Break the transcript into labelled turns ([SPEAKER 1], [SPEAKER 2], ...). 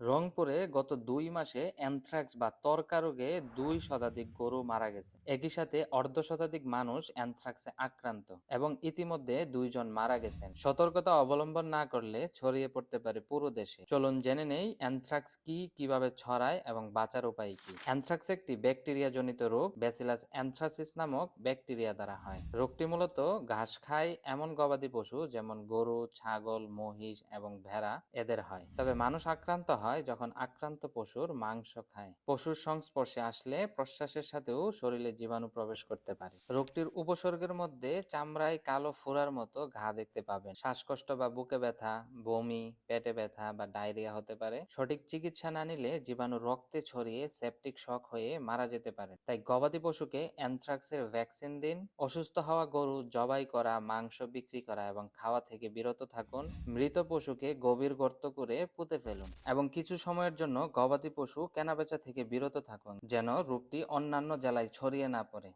[SPEAKER 1] রংপুরে গত দুই মাসে অ্যানথ্রাক্স বা ত্বরকা রোগে দুই শতাধিক গরু মারা গেছে। একই সাথে অর্ধ শতাধিক মানুষ অ্যানথ্রাক্সে আক্রান্ত এবং ইতিমধ্যে দুইজন মারা গেছেন। সতর্কতা অবলম্বন না করলে ছড়িয়ে পড়তে পারে পুরো দেশে। চলুন জেনে নেই অ্যানথ্রাক্স কি, কীভাবে ছড়ায় এবং বাঁচার উপায় কি। অ্যানথ্রাক্স একটি ব্যাকটেরিয়া জনিত রোগ ব্যাসিলাস অ্যানথ্রাসিস নামক ব্যাকটেরিয়া দ্বারা হয়। রোগটি মূলত ঘাস খায় এমন গবাদি পশু যেমন গরু, ছাগল, মহিষ এবং ভেড়া এদের হয়। তবে মানুষ আক্রান্ত হয় যখন আক্রান্ত পশুর মাংস খায়। পশুর সংস্পর্শে আসলে প্রশ্বাসের সাথেও শরীরে জীবাণু প্রবেশ করতে পারে। রোগটির উপসর্গের মধ্যে চামড়ায় কালো ফোড়ার মতো ঘা দেখতে পাবেন। শ্বাসকষ্ট বা বুকে ব্যথা, বমি, পেটে ব্যথা বা ডায়রিয়া হতে পারে। সঠিক চিকিৎসা না নিলে জীবাণু রক্তে ছড়িয়ে সেপটিক শক হয়ে মারা যেতে পারে। তাই গবাদি পশুকে অ্যানথ্রাক্সের ভ্যাকসিন দিন। অসুস্থ হওয়া গরু জবাই করা, মাংস বিক্রি করা এবং খাওয়া থেকে বিরত থাকুন। মৃত পশুকে গভীর গর্ত করে পুঁতে ফেলুন এবং কিছু সময়ের জন্য গবাদি পশু কেনাবেচা থেকে বিরত থাকুন, যেন রোগটি অন্যান্য জেলায় ছড়িয়ে না পড়ে।